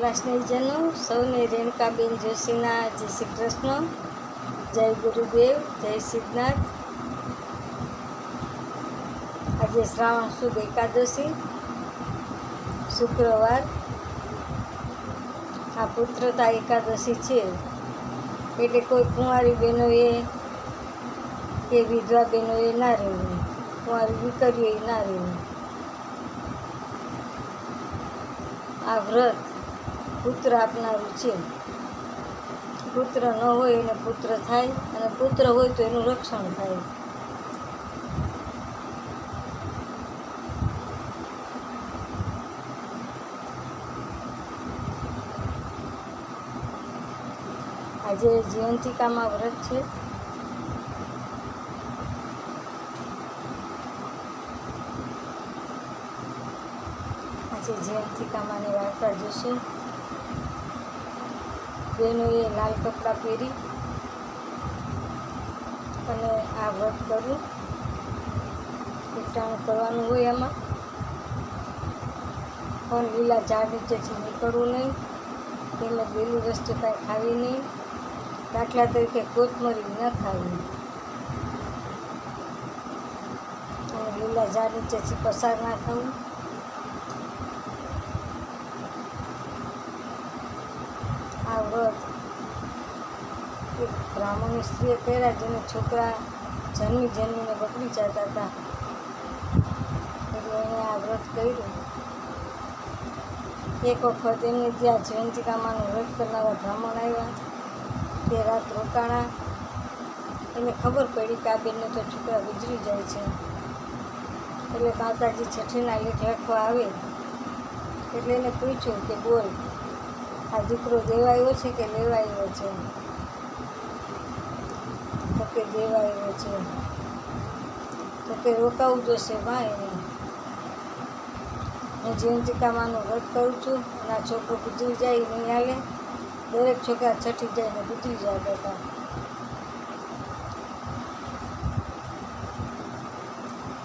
વાલા સ્નેહીજનો સૌને રેણકાબેન જોશીના, જય શ્રી કૃષ્ણ, જય ગુરુદેવ, જય સિદ્ધનાથ. આજે શ્રાવણ સુદ એકાદશી, શુક્રવાર. આ પુત્રતા એકાદશી છે. એટલે કોઈ કુંવારી બહેનોએ કે વિધવા બહેનોએ ના રહેવું. કુંવારી દીકરીઓએ ના રહેવું. આ વ્રત પુત્ર આપનારું છે. પુત્ર ન હોય એને પુત્ર થાય અને પુત્ર હોય તો એનું રક્ષણ થાય. આજે જયંતિકામાં વ્રત છે. આજે જીવંતિકામાની વાર્તા જોશું. બહેનોએ લાલ કપડાં પહેરી અને આ વ્રત કર્યું. એકટાણું કરવાનું હોય એમાં પણ લીલા ઝાડ નીચેથી નીકળવું નહીં. તેમજ લીલું રસ્તે કાંઈ ખાવી નહીં. દાખલા તરીકે કોથમરી ન ખાવી. અને લીલા ઝાડ નીચેથી પસાર ના થવું. વ્રત એક બ્રાહ્મણની સ્ત્રીએ પહેર્યા જેને છોકરા જન્મી જન્મીને બગડી જતા હતા. એટલે એણે આ વ્રત કર્યું. એક વખત એમને ત્યાં જયંતિકામાનું વ્રત કરનારા બ્રાહ્મણ આવ્યા. તે રાત રોકાણા. એને ખબર પડી કે આ બેનને તો છોકરા ગુજરી જાય છે. એટલે માતાજી છઠ્ઠીના લેખ લખવા આવે. એટલે એને પૂછ્યું કે બોલ આ દીકરો દેવાયો છે કે લેવાયો છે? તો કે દેવાયો છે. તો કે રોકાવું જોશે ભાઈ હું જીવંતિકામાનું વ્રત કરું છું અને આ છોકરો ગુજરી જાય નહીં હાલે. દરેક છોકરા છઠી જાય ને ગુજરી જાય બધા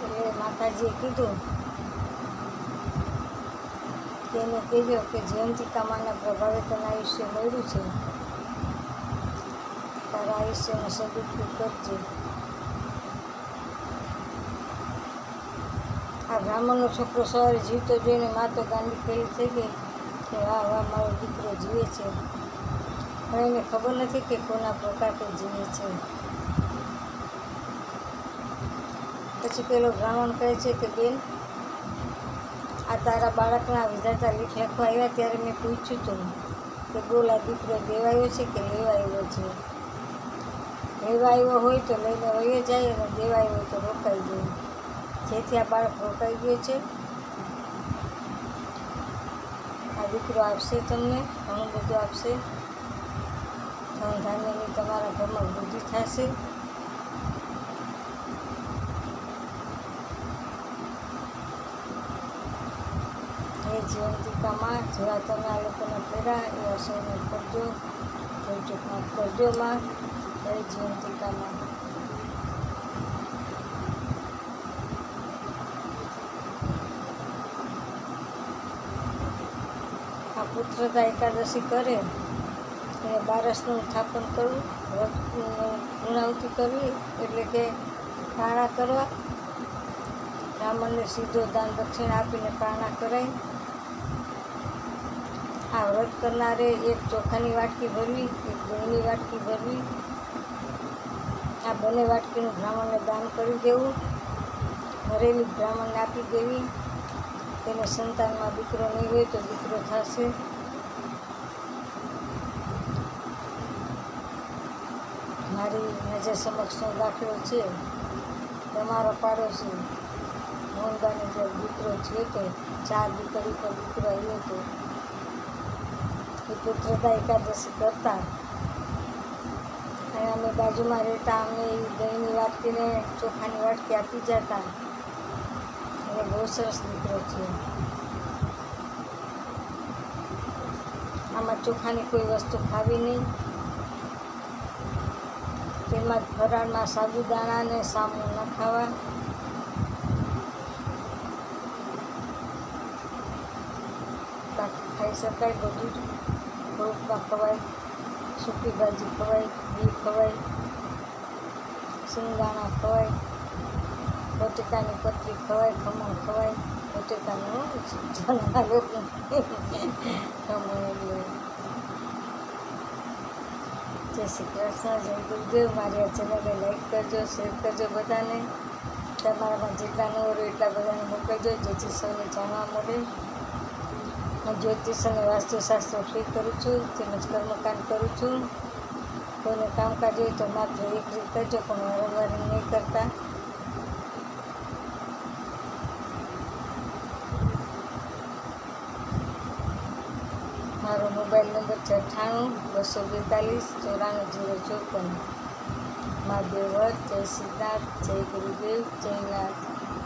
એટલે માતાજીએ કીધું એને કહેજો કે જયંતિકામાના પ્રભાવે તને આયુષ્ય મળ્યું છે. તારા આયુષ્યનો સદુપયોગ કરજે. આ બ્રાહ્મણનો છોકરો સવારે જીવતો જોઈને મા તો ગાંડી ફેરી થઈ ગઈ કે વાહ વાહ, મારો દીકરો જીવે છે. પણ એને ખબર નથી કે કોના પ્રકારે જીવે છે. પછી પેલો બ્રાહ્મણ કહે છે કે બેન આ તારા બાળકના વિધાતા લેખ આવ્યા ત્યારે મેં પૂછ્યું હતું કે બોલ દીકરો દેવાયો છે કે લેવાયો છે? લેવાયો હોય તો લઈને વયો જાય અને દેવાયો હોય તો રોકાઈ જાય. જેથી આ બાળક રોકાઈ ગયો છે. આ દીકરો આપશે તમને, ઘણું બધું આપશે. ધન ધાન્યની તમારા ઘરમાં વૃદ્ધિ થશે હે જીવંતિકામાં જેવા તમે આ લોકોને કર્યા એવા સૌને કરજો. ભૂલચૂકમાં કરજો માં. હે જીવંતિકામાં આ પુત્રતા એકાદશી કરે. એ બારસનું સ્થાપન કરવું વ્રત પૂર્ણાહુતિ કરવી, એટલે કે પારણા કરવા. બ્રાહ્મણને સીધો દાન દક્ષિણ આપીને પારણા કરાય. આ વ્રત કરનારે એક ચોખાની વાટકી ભરવી, એક દહીંની વાટકી ભરવી. આ બંને વાટકીનું બ્રાહ્મણને દાન કરી દેવું. ભરેલી બ્રાહ્મણને આપી દેવી. તેને સંતાનમાં દીકરો નહીં હોય તો દીકરો થશે. મારી નજર સમક્ષનો દાખલો છે. તમારો પાડોશી મોહનબાને જે દીકરો છે તો ચાર દીકરી પર દીકરો આવ્યો હતો એ પુત્રતા એકાદશી કરતા. અને અમે બાજુમાં રહેતા અમને એ દહીંની વાટકીને ચોખાની વાટકી આપી જતા. અને બહુ સરસ દીકરો છે આમાં ચોખાની કોઈ વસ્તુ ખાવી નહીં. તેમાં ફરાળમાં સાબુદાણા ને સામું ન ખાવા. બાકી ખાઈ શકાય બધું. જ ફ્રૂટમાં ખવાય, સૂકી ભાજી ખવાય, ઘી ખવાય સિંગદાણા ખવાય, બટેકાની પતરી ખવાય, ખમણ ખવાય, બટેકાનું લોકો ખમણ એટલે જય શ્રી કૃષ્ણ, જય ગુરુદેવ. મારી આ ચેનલને લાઈક કરજો શેર કરજો બધાને. તમારામાં જેટલા ન હોય એટલા બધાને મોકલજો, જેથી સૌને જાણવા મળે. હું જ્યોતિષ અને વાસ્તુશાસ્ત્ર ફ્રી કરું છું, તેમજ કર્મકાંડ કરું છું. કોઈને કામકાજ હોય તો માત્ર એક રીત કરજો પણ વારંવાર નહીં કરતા. મારો મોબાઈલ નંબર છે અઠ્ઠાણું, બસો બેતાલીસ, ચોરાણું જીરો ચોપન. મહાદેવ જય સિદ્ધાર્થ જય ગુરુદેવ, જય નાથ.